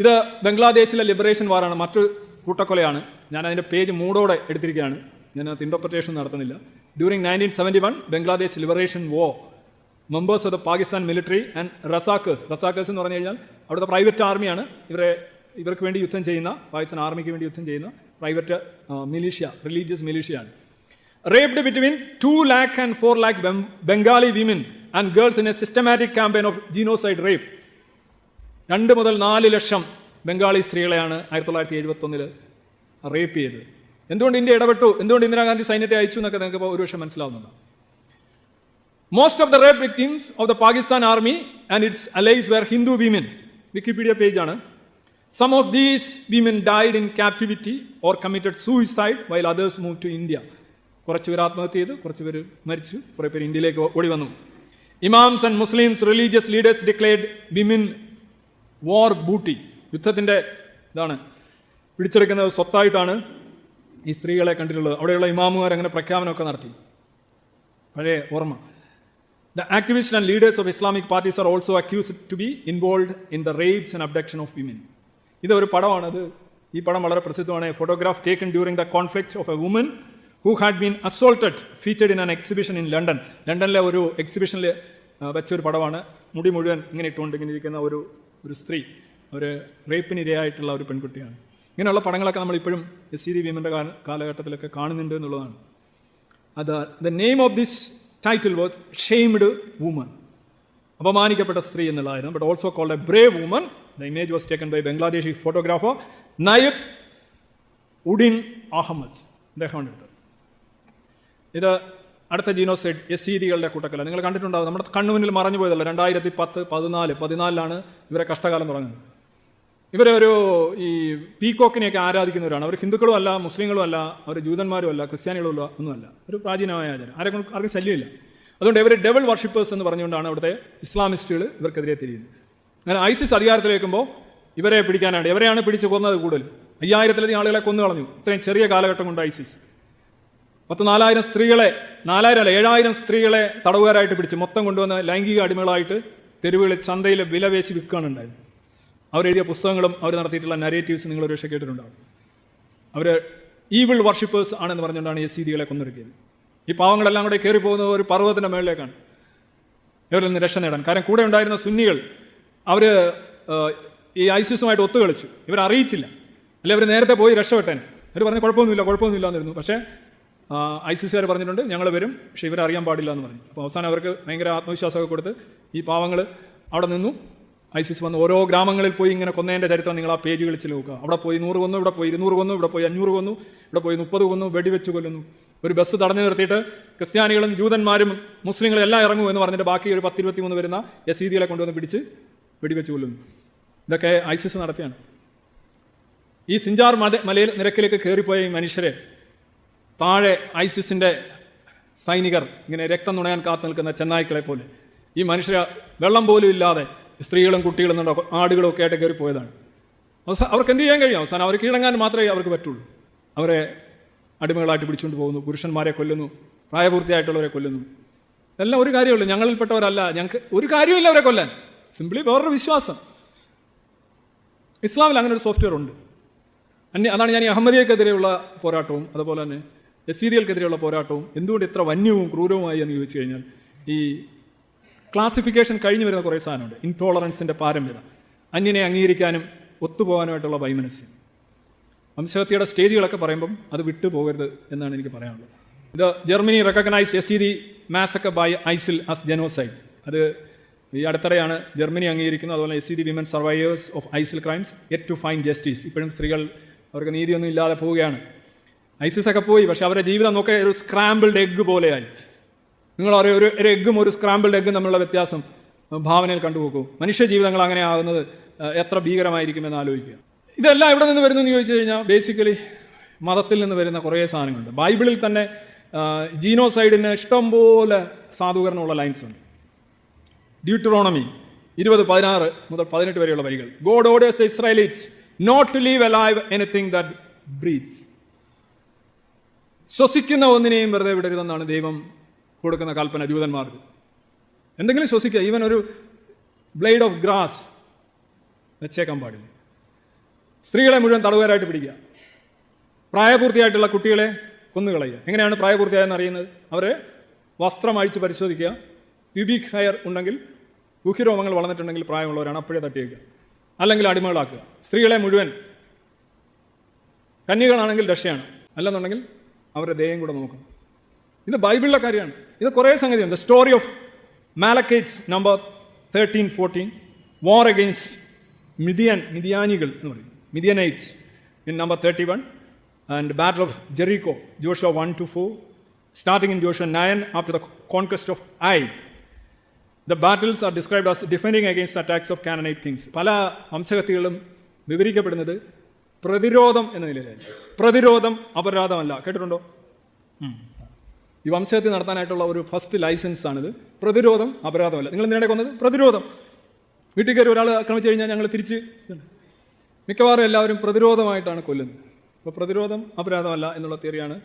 ഇത് ബംഗ്ലാദേശിലെ ലിബറേഷൻ വാറാണ് മറ്റൊരു കൂട്ടക്കൊലയാണ്. ഞാൻ അതിന്റെ പേജ് മൂടോടെ എടുത്തിരിക്കുകയാണ്. ഞാൻ അത് ഇന്റർപ്രിറ്റേഷൻ നടത്തുന്നില്ല. During nineteen seventy one Bangladesh liberation war members of the Pakistan military and Razakars Razakars എന്ന് പറഞ്ഞു കഴിഞ്ഞാൽ അവിടുത്തെ പ്രൈവറ്റ് ആർമിയാണ് ഇവരെ ഇവർക്ക് വേണ്ടി യുദ്ധം ചെയ്യുന്ന പാകിസ്ഥാൻ ആർമിക്ക് വേണ്ടി യുദ്ധം ചെയ്യുന്ന പ്രൈവറ്റ് മിലീഷ്യ റിലീജിയസ് മിലീഷ്യയാണ് raped between 2 lakh and 4 lakh Bengali women and girls in a systematic campaign of genocide rape. രണ്ട് മുതൽ നാല് ലക്ഷം ബംഗാളി സ്ത്രീകളെയാണ് ആയിരത്തി തൊള്ളായിരത്തി എഴുപത്തൊന്നിൽ റേപ്പ് ചെയ്തത്. എന്തുകൊണ്ട് ഇന്ത്യ ഇടപെട്ടു? എന്തുകൊണ്ട് ഇന്ദിരാഗാന്ധി സൈന്യത്തെ അയച്ചു എന്നൊക്കെ നിങ്ങൾക്ക് ഇപ്പോൾ പക്ഷേ മനസ്സിലാവുന്നുണ്ട്. Most of the rape victims of the Pakistan army and its allies were Hindu women Wikipedia പേജാണ് some of these women died in captivity or committed suicide while others move to India കുറച്ച് പേർ ആത്മഹത്യ ചെയ്ത് കുറച്ച് പേര് മരിച്ചു കുറേ പേര് ഇന്ത്യയിലേക്ക് ഓടി വന്നു. Imams and Muslims religious leaders declared women war booty യുദ്ധത്തിന്റെ ഇതാണ്. പിടിച്ചെടുക്കുന്നത് സ്വത്തായിട്ടാണ് ഈ സ്ത്രീകളെ കണ്ടിട്ടുള്ളത്. അവിടെയുള്ള ഇമാമുമാർ അങ്ങനെ പ്രഖ്യാപനമൊക്കെ നടത്തി. പഴയ ഓർമ്മ. The activist and leaders of Islamic parties are also accused to be involve in the rapes and abduction of women ഇതൊരു പടമാണത് ഈ പടം വളരെ പ്രസിദ്ധമാണ്. Photograph taken during the conflict of a woman who had been assaulted featured in an exhibition in London ലണ്ടനിലെ ഒരു എക്സിബിഷനിൽ വെച്ചൊരു പടമാണ്. മുടി മുഴുവൻ ഇങ്ങനെ ഇട്ടുകൊണ്ട് ഇങ്ങനെ ഇരിക്കുന്ന ഒരു ഒരു സ്ത്രീ ഒരു റേപ്പിന് ഇരയായിട്ടുള്ള ഒരു പെൺകുട്ടിയാണ്. ഇങ്ങനെയുള്ള പടങ്ങളൊക്കെ നമ്മൾ ഇപ്പോഴും എസ് സി ഡി വിമന്റെ കാലഘട്ടത്തിലൊക്കെ കാണുന്നുണ്ട് എന്നുള്ളതാണ്. അത് the name of this title was shamed woman അപമാനിക്കപ്പെട്ട സ്ത്രീ എന്നുള്ളതായിരുന്നു. But also called a brave woman the image was taken by Bangladeshi photographer Naib Uddin Ahmed അദ്ദേഹമാണ് എടുത്തത്. ഇത് അടുത്ത ജീനോസൈഡ് എസ് സീരികളുടെ കൂട്ടക്കല നിങ്ങൾ കണ്ടിട്ടുണ്ടാവും നമ്മുടെ കണ്ണുമുന്നിൽ മറഞ്ഞു പോയതല്ല? രണ്ടായിരത്തി പത്ത് പതിനാല് പതിനാലിലാണ് ഇവരെ കഷ്ടകാലം തുടങ്ങുന്നത്. ഇവരെ ഒരു ഈ പീകോക്കിനെയൊക്കെ ആരാധിക്കുന്നവരാണ്. അവർ ഹിന്ദുക്കളും അല്ല മുസ്ലിങ്ങളും അല്ല അവർ ജൂതന്മാരും അല്ല ക്രിസ്ത്യാനികളും അല്ല ഒന്നുമല്ല. ഒരു പ്രാചീനമായ ആചാരം. ആരെ ആർക്കും ശല്യമില്ല. അതുകൊണ്ട് ഇവർ ഡെവൽ വർഷിപ്പേഴ്സ് എന്ന് പറഞ്ഞുകൊണ്ടാണ് അവിടുത്തെ ഇസ്ലാമിസ്റ്റുകൾ ഇവർക്കെതിരെ തിരിയുന്നത്. അങ്ങനെ ഐസിസ് അധികാരത്തിലേക്കുമ്പോൾ ഇവരെ പിടിക്കാനാണ് ഇവരെയാണ് പിടിച്ച് കൊന്നത് കൂടുതൽ അയ്യായിരത്തിലധികം ആളുകളെ കൊന്നു കളഞ്ഞു ഇത്രയും ചെറിയ കാലഘട്ടം കൊണ്ട് ഐസിസ്. പത്ത് നാലായിരം സ്ത്രീകളെ നാലായിരം അല്ല ഏഴായിരം സ്ത്രീകളെ തടവുകാരായിട്ട് പിടിച്ച് മൊത്തം കൊണ്ടുവന്ന ലൈംഗിക അടിമകളായിട്ട് തെരുവുകളിൽ ചന്തയിൽ വില വേശി വിൽക്കുകയാണ് ഉണ്ടായത്. അവരെഴുതിയ പുസ്തകങ്ങളും അവർ നടത്തിയിട്ടുള്ള നരേറ്റീവ്സ് നിങ്ങൾ ഒരുപക്ഷെ കേട്ടിട്ടുണ്ടാവും. അവർ ഈവിൾ വർഷിപ്പേഴ്സ് ആണെന്ന് പറഞ്ഞുകൊണ്ടാണ് ഈ സീതികളെ കൊന്നൊരുക്കിയത് ഈ പാവങ്ങളെല്ലാം കൂടെ കയറി പോകുന്നത് ഒരു പർവതത്തിന്റെ മേളിലേക്കാണ്. ഇവരിൽ നിന്ന് രക്ഷ നേടാൻ. കാരണം കൂടെ ഉണ്ടായിരുന്ന സുന്നികൾ അവർ ഈ ഐസിസുമായിട്ട് ഒത്തുകളിച്ചു. ഇവർ അറിയിച്ചില്ല അല്ലെ അവർ നേരത്തെ പോയി രക്ഷപ്പെട്ടേനെ അവർ പറഞ്ഞു കുഴപ്പമൊന്നുമില്ല കുഴപ്പമൊന്നുമില്ല എന്നിരുന്നു പക്ഷേ ഐസിസുകാർ പറഞ്ഞിട്ടുണ്ട് ഞങ്ങൾ വരും പക്ഷേ ഇവരെ അറിയാൻ പാടില്ല എന്ന് പറഞ്ഞു. അപ്പോൾ അവസാനം അവർക്ക് ഭയങ്കര ആത്മവിശ്വാസമൊക്കെ കൊടുത്ത് ഈ പാവങ്ങൾ അവിടെ നിന്നു. ഐ സി സി വന്ന് ഓരോ ഗ്രാമങ്ങളിൽ പോയി ഇങ്ങനെ കൊന്നതിന്റെ ചരിത്രം നിങ്ങൾ ആ പേജ് കളിച്ച് നോക്കുക. അവിടെ പോയി നൂറ് കൊന്നു ഇവിടെ പോയി ഇരുന്നൂറ് കൊന്നു ഇവിടെ പോയി അഞ്ഞൂറ് കൊന്നു ഇവിടെ പോയി മുപ്പത് കൊന്നു വെടിവെച്ച് കൊല്ലുന്നു. ഒരു ബസ് തടഞ്ഞു നിർത്തിയിട്ട് ക്രിസ്ത്യാനികളും ജൂതന്മാരും മുസ്ലിങ്ങളും എല്ലാം ഇറങ്ങും എന്ന് പറഞ്ഞിട്ട് ബാക്കി ഒരു പത്തിരുപത്തി മൂന്ന് വരുന്ന യസീദികളെ കൊണ്ടുവന്ന് പിടിച്ച് വെടിവെച്ച് കൊല്ലുന്നു. ഇതൊക്കെ ഐസിസ് നടത്തിയാണ്. ഈ സിഞ്ചാർ മല മലയിൽ നിരക്കിലേക്ക് കയറിപ്പോയ ഈ മനുഷ്യരെ താഴെ ഐസിസിന്റെ സൈനികർ ഇങ്ങനെ രക്തം നുണയാൻ കാത്തു നിൽക്കുന്ന ചെന്നായ്ക്കളെ പോലെ. ഈ മനുഷ്യർ വെള്ളം പോലും ഇല്ലാതെ സ്ത്രീകളും കുട്ടികളും ആടുകളും ഒക്കെ ആയിട്ട് കയറി പോയതാണ്. അവസാനം അവർക്ക് എന്ത് ചെയ്യാൻ കഴിയും? അവസാനം അവർ കീഴങ്ങാൻ മാത്രമേ അവർക്ക് പറ്റുള്ളൂ. അവരെ അടിമകളായിട്ട് പിടിച്ചുകൊണ്ട് പോകുന്നു പുരുഷന്മാരെ കൊല്ലുന്നു പ്രായപൂർത്തിയായിട്ടുള്ളവരെ കൊല്ലുന്നു. എല്ലാം ഒരു കാര്യമുള്ളൂ ഞങ്ങളിൽപ്പെട്ടവരല്ല. ഞങ്ങൾക്ക് ഒരു കാര്യമില്ല അവരെ കൊല്ലാൻ. സിംപ്ലി വേറൊരു വിശ്വാസം. ഇസ്ലാമിൽ അങ്ങനെ ഒരു സോഫ്റ്റ്വെയർ ഉണ്ട്. അന്യ അതാണ് ഞാൻ ഈ അഹമ്മദിയക്കെതിരെയുള്ള പോരാട്ടവും അതുപോലെ തന്നെ യസീദികൾക്കെതിരെയുള്ള പോരാട്ടവും എന്തുകൊണ്ട് ഇത്ര വന്യവും ക്രൂരവുമായി എന്ന് ചോദിച്ചു കഴിഞ്ഞാൽ ഈ ക്ലാസിഫിക്കേഷൻ കഴിഞ്ഞു വരുന്ന കുറേ സാധനമുണ്ട്. ഇൻടോളറൻസിന്റെ പാരമ്യത അന്യനെ അംഗീകരിക്കാനും ഒത്തുപോകാനുമായിട്ടുള്ള വൈമനസ്യം. വംശഹത്യയുടെ സ്റ്റേജുകളൊക്കെ പറയുമ്പം അത് വിട്ടു പോകരുത് എന്നാണ് എനിക്ക് പറയാനുള്ളത്. ഇത് Germany recognise Yazidi massacre by ISIL as genocide അത് ഈ അടുത്തിടെയാണ് ജർമ്മനി അംഗീകരിക്കുന്നത്. അതുപോലെ Yazidi women survivors of ISIL crimes wait to find justice ഇപ്പോഴും സ്ത്രീകൾ അവർക്ക് നീതിയൊന്നും ഇല്ലാതെ പോവുകയാണ്. ഐസിസ് ഒക്കെ പോയി പക്ഷെ അവരുടെ ജീവിതം നോക്കെ ഒരു സ്ക്രാമ്പിൾഡ് എഗ്ഗ് പോലെയായി. നിങ്ങൾ അറിയാം ഒരു ഒരു എഗ്ഗും ഒരു സ്ക്രാമ്പിൾഡ് എഗ്ഗും തമ്മിലുള്ള വ്യത്യാസം ഭാവനയിൽ കണ്ടുപോക്കൂ. മനുഷ്യ ജീവിതങ്ങൾ അങ്ങനെ ആകുന്നത് എത്ര ഭീകരമായിരിക്കുമെന്ന് ആലോചിക്കുക. ഇതെല്ലാം എവിടെ നിന്ന് വരുന്നു എന്ന് ചോദിച്ചു കഴിഞ്ഞാൽ ബേസിക്കലി മതത്തിൽ നിന്ന് വരുന്ന കുറേ സാധനങ്ങളുണ്ട്. ബൈബിളിൽ തന്നെ ജീനോസൈഡിന് ഇഷ്ടംപോലെ സാധൂകരണമുള്ള ലൈൻസ് ഉണ്ട്. ഡ്യൂട്ടറോണമി ഇരുപത് പതിനാറ് മുതൽ പതിനെട്ട് വരെയുള്ള വരികൾ. God orders the Israelites not to leave alive anything that breathes ശ്വസിക്കുന്ന ഒന്നിനെയും വെറുതെ വിടരുതെന്നാണ് ദൈവം കൊടുക്കുന്ന കൽപ്പന ജൂതന്മാർക്ക് എന്തെങ്കിലും ശ്വസിക്കുക. ഈവൻ ഒരു ബ്ലേഡ് ഓഫ് ഗ്രാസ് വെച്ചേക്കാൻ പാടില്ല. സ്ത്രീകളെ മുഴുവൻ തടവുകാരായിട്ട് പിടിക്കുക. പ്രായപൂർത്തിയായിട്ടുള്ള കുട്ടികളെ കൊന്നുകളയുക. എങ്ങനെയാണ് പ്രായപൂർത്തിയായെന്ന് അറിയുന്നത്? അവരെ വസ്ത്രം അഴിച്ച് പരിശോധിക്കുക. പ്യൂബിക് ഹയർ ഉണ്ടെങ്കിൽ ഗുഹ്യരോമങ്ങൾ വളർന്നിട്ടുണ്ടെങ്കിൽ പ്രായമുള്ളവരാണ് അപ്പോഴേ തട്ടിയേക്കുക അല്ലെങ്കിൽ അടിമകളാക്കുക. സ്ത്രീകളെ മുഴുവൻ കന്യകളാണെങ്കിൽ രക്ഷയാണ്. അല്ലെന്നുണ്ടെങ്കിൽ അവരുടെ ദേഹം കൂടെ നോക്കണം. ഇത് ബൈബിളിലെ കാര്യമാണ്. ഇത് കുറേ സംഗതിയുണ്ട്. The story of Amalekites Numbers thirteen fourteen war against Midian മിതിയാനികൾ എന്ന് പറയും. Midianites in Numbers thirty one and battle of Jericho Joshua one two four starting in Joshua nine after the conquest of Ai the battles are described as defending against attacks of Canaanite kings പല വംശകത്തികളും വിവരിക്കപ്പെടുന്നത് പ്രതിരോധം എന്ന നിലയിൽ പ്രതിരോധം അപരാധമല്ല. കേട്ടിട്ടുണ്ടോ? ഈ വംശഹത്യ നടത്താനായിട്ടുള്ള ഒരു ഫസ്റ്റ് ലൈസൻസ് ആണിത്. പ്രതിരോധം അപരാധമല്ല. നിങ്ങൾ എന്തിനാണ് കൊന്നത്? പ്രതിരോധം. വീട്ടിൽ കയറി ഒരാൾ ആക്രമിച്ചു കഴിഞ്ഞാൽ ഞങ്ങൾ തിരിച്ച് മിക്കവാറും എല്ലാവരും പ്രതിരോധമായിട്ടാണ് കൊല്ലുന്നത്. അപ്പോൾ പ്രതിരോധം അപരാധമല്ല എന്നുള്ള തിയറിയാണ്